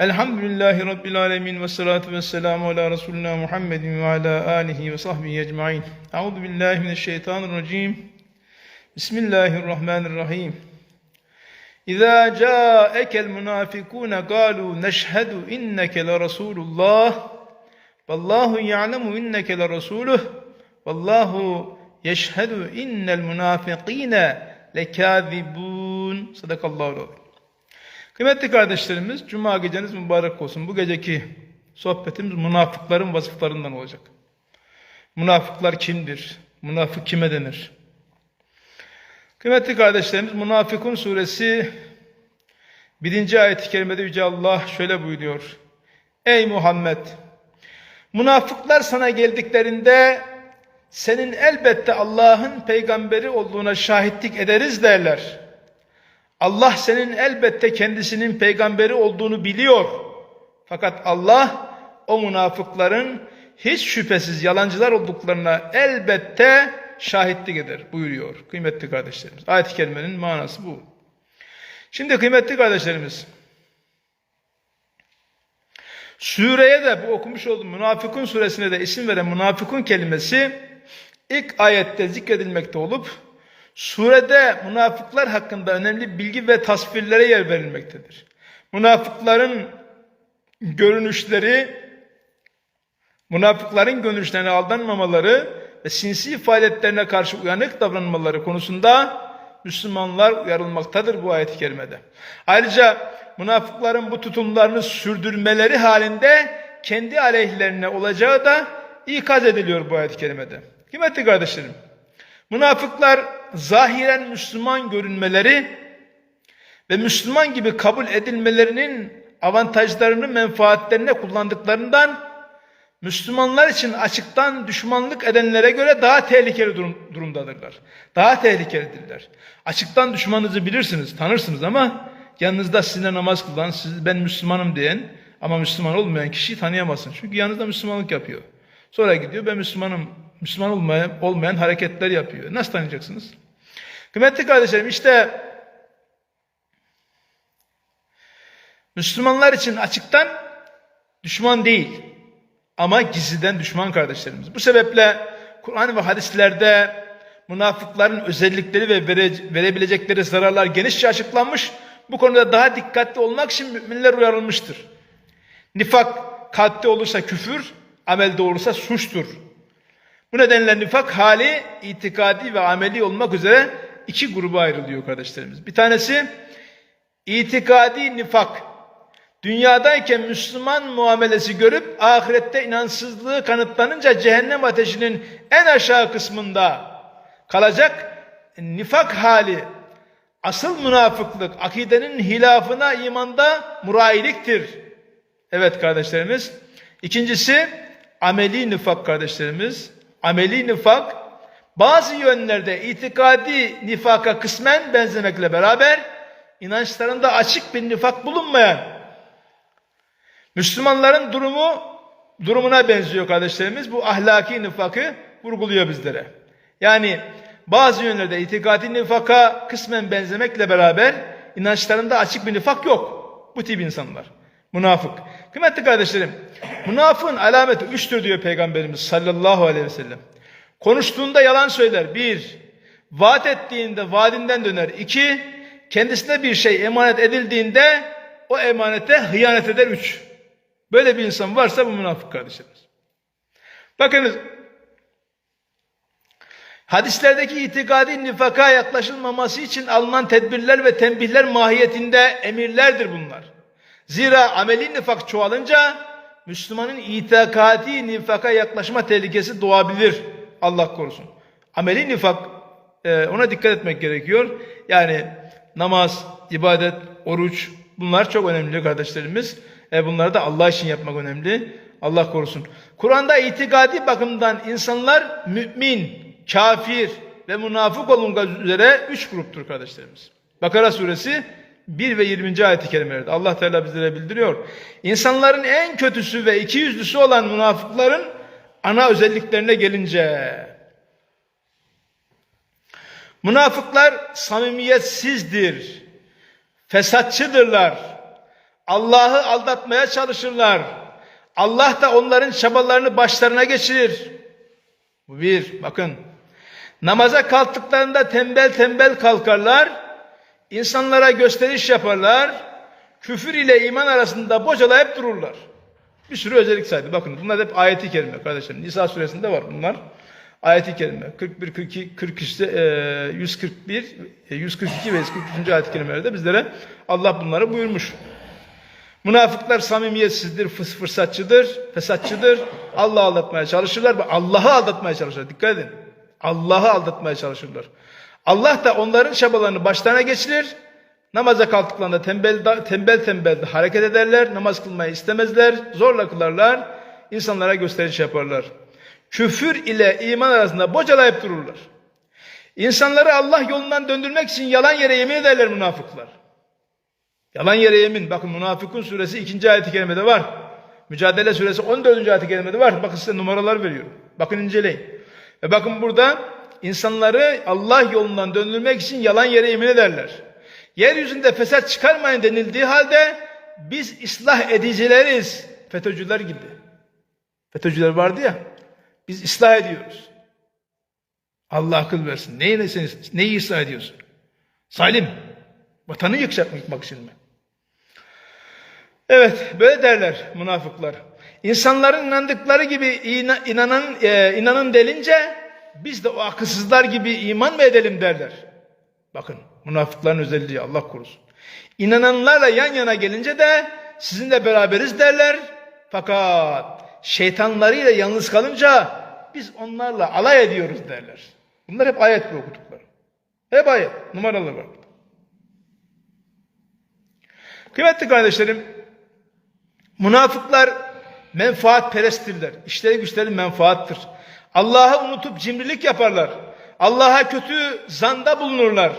الحمد لله رب العالمين والصلاة والسلام على رسولنا محمد وعلى آله وصحبه أجمعين أعوذ بالله من الشيطان الرجيم بسم الله الرحمن الرحيم إذا جاءك المنافقون قالوا نشهد إنك لرسول الله والله يعلم إنك لرسوله والله يشهد إن المنافقين لكاذبون صدق الله العظيم Kıymetli kardeşlerimiz, Cuma geceniz mübarek olsun. Bu geceki sohbetimiz münafıkların vasıflarından olacak. Münafıklar kimdir? Münafık kime denir? Kıymetli kardeşlerimiz, Münafıkun suresi birinci ayet-i kerimede Yüce Allah şöyle buyuruyor. Ey Muhammed! Münafıklar sana geldiklerinde senin elbette Allah'ın peygamberi olduğuna şahitlik ederiz derler. Allah senin elbette kendisinin peygamberi olduğunu biliyor. Fakat Allah o münafıkların hiç şüphesiz yalancılar olduklarına elbette şahitlik eder buyuruyor kıymetli kardeşlerimiz. Ayet-i kerimenin manası bu. Şimdi kıymetli kardeşlerimiz sureye de bu okumuş olduğum münafıkun suresine de isim veren münafıkun kelimesi ilk ayette zikredilmekte olup Surede münafıklar hakkında önemli bilgi ve tasvirlere yer verilmektedir. Münafıkların görünüşleri, münafıkların görünüşlerine aldanmamaları ve sinsi faaliyetlerine karşı uyanık davranmaları konusunda Müslümanlar uyarılmaktadır bu ayet-i kerimede. Ayrıca münafıkların bu tutumlarını sürdürmeleri halinde kendi aleyhlerine olacağı da ikaz ediliyor bu ayet-i kerimede. Kıymetli kardeşlerim, Münafıklar zahiren Müslüman görünmeleri ve Müslüman gibi kabul edilmelerinin avantajlarını menfaatlerine kullandıklarından Müslümanlar için açıktan düşmanlık edenlere göre daha tehlikeli durum, durumdadırlar. Daha tehlikelidirler. Açıktan düşmanınızı bilirsiniz, tanırsınız ama yanınızda sizinle namaz kılan, siz, ben Müslümanım diyen ama Müslüman olmayan kişiyi tanıyamazsın. Çünkü yanınızda Müslümanlık yapıyor. Sonra gidiyor ben Müslümanım Müslüman olmayan, olmayan hareketler yapıyor. Nasıl tanıyacaksınız? Kıymetli kardeşlerim işte Müslümanlar için açıktan düşman değil ama gizliden düşman kardeşlerimiz. Bu sebeple Kur'an ve hadislerde münafıkların özellikleri ve vere, verebilecekleri zararlar genişçe açıklanmış. Bu konuda daha dikkatli olmak için müminler uyarılmıştır. Nifak kalpte olursa küfür, amelde olursa suçtur. Bu nedenle nifak hali itikadi ve ameli olmak üzere iki gruba ayrılıyor kardeşlerimiz. Bir tanesi itikadi nifak. Dünyadayken Müslüman muamelesi görüp ahirette inansızlığı kanıtlanınca cehennem ateşinin en aşağı kısmında kalacak nifak hali. Asıl münafıklık akidenin hilafına imanda murailiktir. Evet kardeşlerimiz. İkincisi ameli nifak kardeşlerimiz ameli nifak bazı yönlerde itikadi nifaka kısmen benzemekle beraber inançlarında açık bir nifak bulunmayan Müslümanların durumu durumuna benziyor kardeşlerimiz. Bu ahlaki nifakı vurguluyor bizlere. Yani bazı yönlerde itikadi nifaka kısmen benzemekle beraber inançlarında açık bir nifak yok. Bu tip insanlar. Münafık. Kıymetli kardeşlerim, münafığın alameti üçtür diyor Peygamberimiz sallallahu aleyhi ve sellem. Konuştuğunda yalan söyler. Bir, vaat ettiğinde vaadinden döner. İki, kendisine bir şey emanet edildiğinde o emanete hıyanet eder. Üç. Böyle bir insan varsa bu münafık kardeşlerimiz. Bakınız, hadislerdeki itikadi nifaka yaklaşılmaması için alınan tedbirler ve tembihler mahiyetinde emirlerdir bunlar. Zira ameli nifak çoğalınca Müslümanın itikadi nifaka yaklaşma tehlikesi doğabilir. Allah korusun. Ameli nifak e, ona dikkat etmek gerekiyor. Yani namaz, ibadet, oruç bunlar çok önemli kardeşlerimiz. E, bunları da Allah için yapmak önemli. Allah korusun. Kur'an'da itikadi bakımdan insanlar mümin, kafir ve münafık olunca üzere üç gruptur kardeşlerimiz. Bakara suresi 1 ve 20. ayet-i kerimelerde Allah Teala bizlere bildiriyor. İnsanların en kötüsü ve iki yüzlüsü olan münafıkların ana özelliklerine gelince münafıklar samimiyetsizdir, fesatçıdırlar, Allah'ı aldatmaya çalışırlar. Allah da onların çabalarını başlarına geçirir. Bu bir, bakın. Namaza kalktıklarında tembel tembel kalkarlar. İnsanlara gösteriş yaparlar. Küfür ile iman arasında bocalayıp dururlar. Bir sürü özellik saydı. Bakın bunlar hep ayeti kerime kardeşlerim. Nisa suresinde var bunlar. Ayeti kerime. 41, 42, 43, e, 141, e, 142 ve 143. ayet-i kerimelerde bizlere Allah bunları buyurmuş. Münafıklar samimiyetsizdir, fırsatçıdır, fesatçıdır. Allah'ı aldatmaya çalışırlar ve Allah'ı aldatmaya çalışırlar. Dikkat edin. Allah'ı aldatmaya çalışırlar. Allah da onların çabalarını başlarına geçirir. Namaza kalktıklarında tembel tembel tembel hareket ederler. Namaz kılmayı istemezler. Zorla kılarlar. insanlara gösteriş yaparlar. Küfür ile iman arasında bocalayıp dururlar. İnsanları Allah yolundan döndürmek için yalan yere yemin ederler münafıklar. Yalan yere yemin. Bakın Münafıkun suresi 2. ayet-i kerimede var. Mücadele suresi 14. ayet-i kerimede var. Bakın size numaralar veriyorum. Bakın inceleyin. Ve bakın burada insanları Allah yolundan döndürmek için yalan yere yemin ederler. Yeryüzünde fesat çıkarmayın denildiği halde biz ıslah edicileriz. FETÖ'cüler gibi. FETÖ'cüler vardı ya. Biz ıslah ediyoruz. Allah akıl versin. Neyi, neyi, ıslah ediyorsun? Salim. Vatanı yıkmak için mi? Evet, böyle derler münafıklar. İnsanların inandıkları gibi inanan e, inanın delince biz de o akılsızlar gibi iman mı edelim derler. Bakın münafıkların özelliği Allah korusun. İnananlarla yan yana gelince de sizinle beraberiz derler. Fakat şeytanlarıyla yalnız kalınca biz onlarla alay ediyoruz derler. Bunlar hep ayet okudukları. Hep ayet. Numaralı var. Kıymetli kardeşlerim, münafıklar menfaat peresttirler. İşleri güçleri menfaattır. Allah'ı unutup cimrilik yaparlar. Allah'a kötü zanda bulunurlar.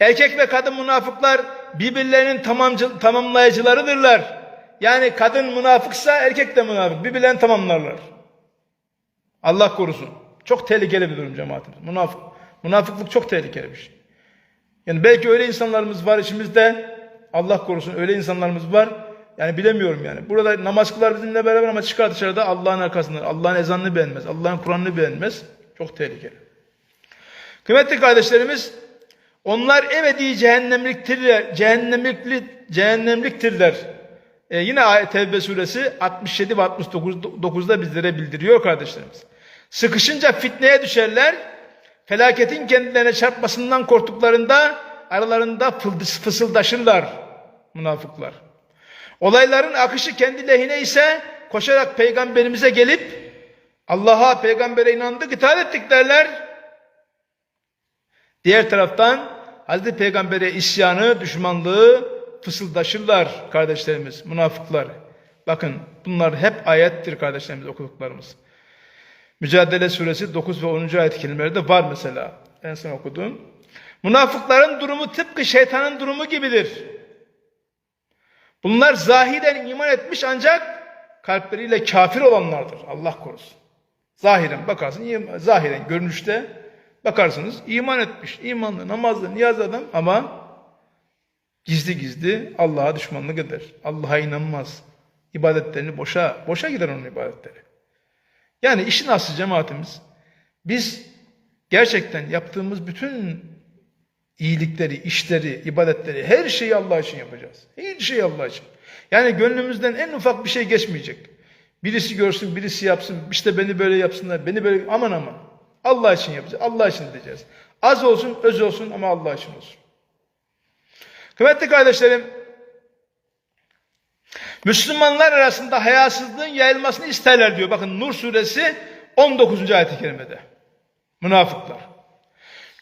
Erkek ve kadın münafıklar birbirlerinin tamamcı, tamamlayıcılarıdırlar. Yani kadın münafıksa erkek de münafık. Birbirlerini tamamlarlar. Allah korusun. Çok tehlikeli bir durum cemaatimiz. Münafık. Münafıklık çok tehlikeli bir şey. Yani belki öyle insanlarımız var içimizde. Allah korusun öyle insanlarımız var. Yani bilemiyorum yani. Burada namaz kılar bizimle beraber ama çıkar dışarıda Allah'ın arkasında. Allah'ın ezanını beğenmez. Allah'ın Kur'an'ını beğenmez. Çok tehlikeli. Kıymetli kardeşlerimiz onlar ebedi cehennemliktirler. Cehennemlikli, cehennemliktirler. Ee, yine Tevbe suresi 67 ve 69'da bizlere bildiriyor kardeşlerimiz. Sıkışınca fitneye düşerler. Felaketin kendilerine çarpmasından korktuklarında aralarında fısıldaşırlar münafıklar. Olayların akışı kendi lehine ise koşarak peygamberimize gelip Allah'a peygambere inandık itaat ettik derler. Diğer taraftan Hazreti Peygamber'e isyanı, düşmanlığı fısıldaşırlar kardeşlerimiz, münafıklar. Bakın bunlar hep ayettir kardeşlerimiz okuduklarımız. Mücadele suresi 9 ve 10. ayet kelimelerde var mesela. En son okuduğum. Münafıkların durumu tıpkı şeytanın durumu gibidir. Bunlar zahiren iman etmiş ancak kalpleriyle kafir olanlardır. Allah korusun. Zahiren bakarsın, zahiren görünüşte bakarsınız iman etmiş, imanlı, namazlı, niyaz adam ama gizli gizli Allah'a düşmanlık eder. Allah'a inanmaz. İbadetlerini boşa, boşa gider onun ibadetleri. Yani işin aslı cemaatimiz biz gerçekten yaptığımız bütün iyilikleri, işleri, ibadetleri, her şeyi Allah için yapacağız. Her şeyi Allah için. Yani gönlümüzden en ufak bir şey geçmeyecek. Birisi görsün, birisi yapsın, işte beni böyle yapsınlar, beni böyle aman aman. Allah için yapacağız, Allah için edeceğiz. Az olsun, öz olsun ama Allah için olsun. Kıymetli kardeşlerim, Müslümanlar arasında hayasızlığın yayılmasını isterler diyor. Bakın Nur suresi 19. ayet-i kerimede. Münafıklar.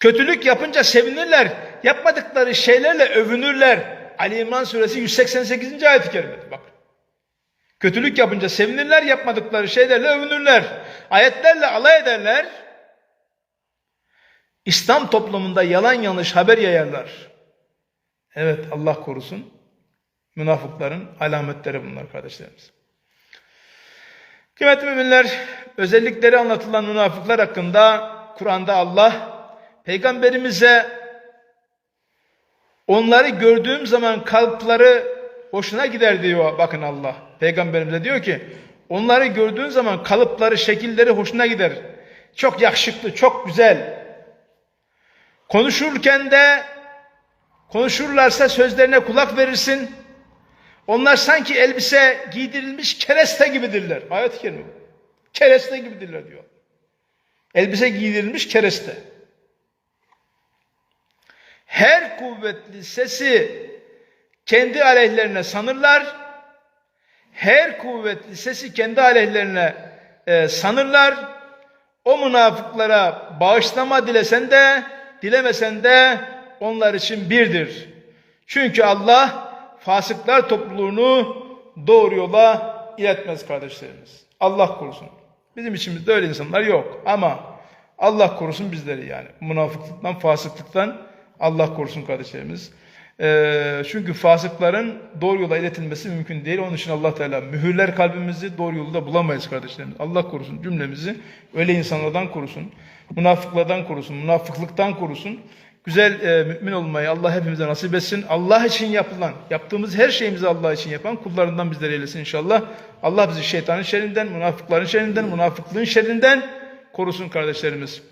Kötülük yapınca sevinirler. Yapmadıkları şeylerle övünürler. Ali İmran suresi 188. ayet-i kerimede. Bak. Kötülük yapınca sevinirler, yapmadıkları şeylerle övünürler. Ayetlerle alay ederler. İslam toplumunda yalan yanlış haber yayarlar. Evet Allah korusun. Münafıkların alametleri bunlar kardeşlerimiz. Kıymetli müminler, özellikleri anlatılan münafıklar hakkında Kur'an'da Allah Peygamberimize onları gördüğüm zaman kalpleri hoşuna gider diyor bakın Allah. Peygamberimize diyor ki onları gördüğün zaman kalıpları, şekilleri hoşuna gider. Çok yakışıklı, çok güzel. Konuşurken de konuşurlarsa sözlerine kulak verirsin. Onlar sanki elbise giydirilmiş kereste gibidirler. Ayet-i kerime. Kereste gibidirler diyor. Elbise giydirilmiş kereste. Her kuvvetli sesi kendi aleyhlerine sanırlar. Her kuvvetli sesi kendi aleyhlerine e, sanırlar. O münafıklara bağışlama dilesen de dilemesen de onlar için birdir. Çünkü Allah fasıklar topluluğunu doğru yola iletmez kardeşlerimiz. Allah korusun. Bizim içimizde öyle insanlar yok ama Allah korusun bizleri yani. Münafıklıktan, fasıklıktan Allah korusun kardeşlerimiz. Ee, çünkü fasıkların doğru yola iletilmesi mümkün değil. Onun için Allah Teala mühürler kalbimizi doğru yolda bulamayız kardeşlerimiz. Allah korusun cümlemizi öyle insanlardan korusun. Münafıklardan korusun, münafıklıktan korusun. Güzel e, mümin olmayı Allah hepimize nasip etsin. Allah için yapılan, yaptığımız her şeyimizi Allah için yapan kullarından bizleri eylesin inşallah. Allah bizi şeytanın şerrinden, münafıkların şerrinden, münafıklığın şerrinden korusun kardeşlerimiz.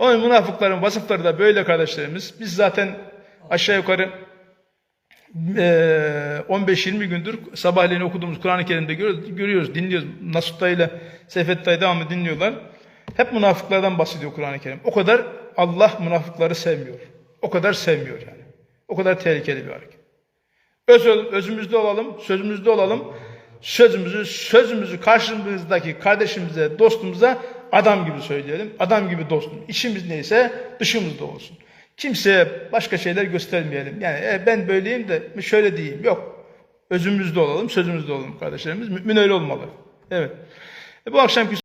Onun münafıkların vasıfları da böyle kardeşlerimiz. Biz zaten aşağı yukarı eee, 15-20 gündür sabahleyin okuduğumuz Kur'an-ı Kerim'de görüyoruz, dinliyoruz. Nasuh Dayı ile Seyfet Dayı devamlı dinliyorlar. Hep münafıklardan bahsediyor Kur'an-ı Kerim. O kadar Allah münafıkları sevmiyor. O kadar sevmiyor yani. O kadar tehlikeli bir hareket. Öz, özümüzde olalım, sözümüzde olalım. Sözümüzü, sözümüzü karşımızdaki kardeşimize, dostumuza adam gibi söyleyelim. Adam gibi dostum. İçimiz neyse dışımızda olsun. Kimseye başka şeyler göstermeyelim. Yani e, ben böyleyim de şöyle diyeyim. Yok. Özümüzde olalım, sözümüzde olalım kardeşlerimiz. Mümin öyle olmalı. Evet. E, bu akşamki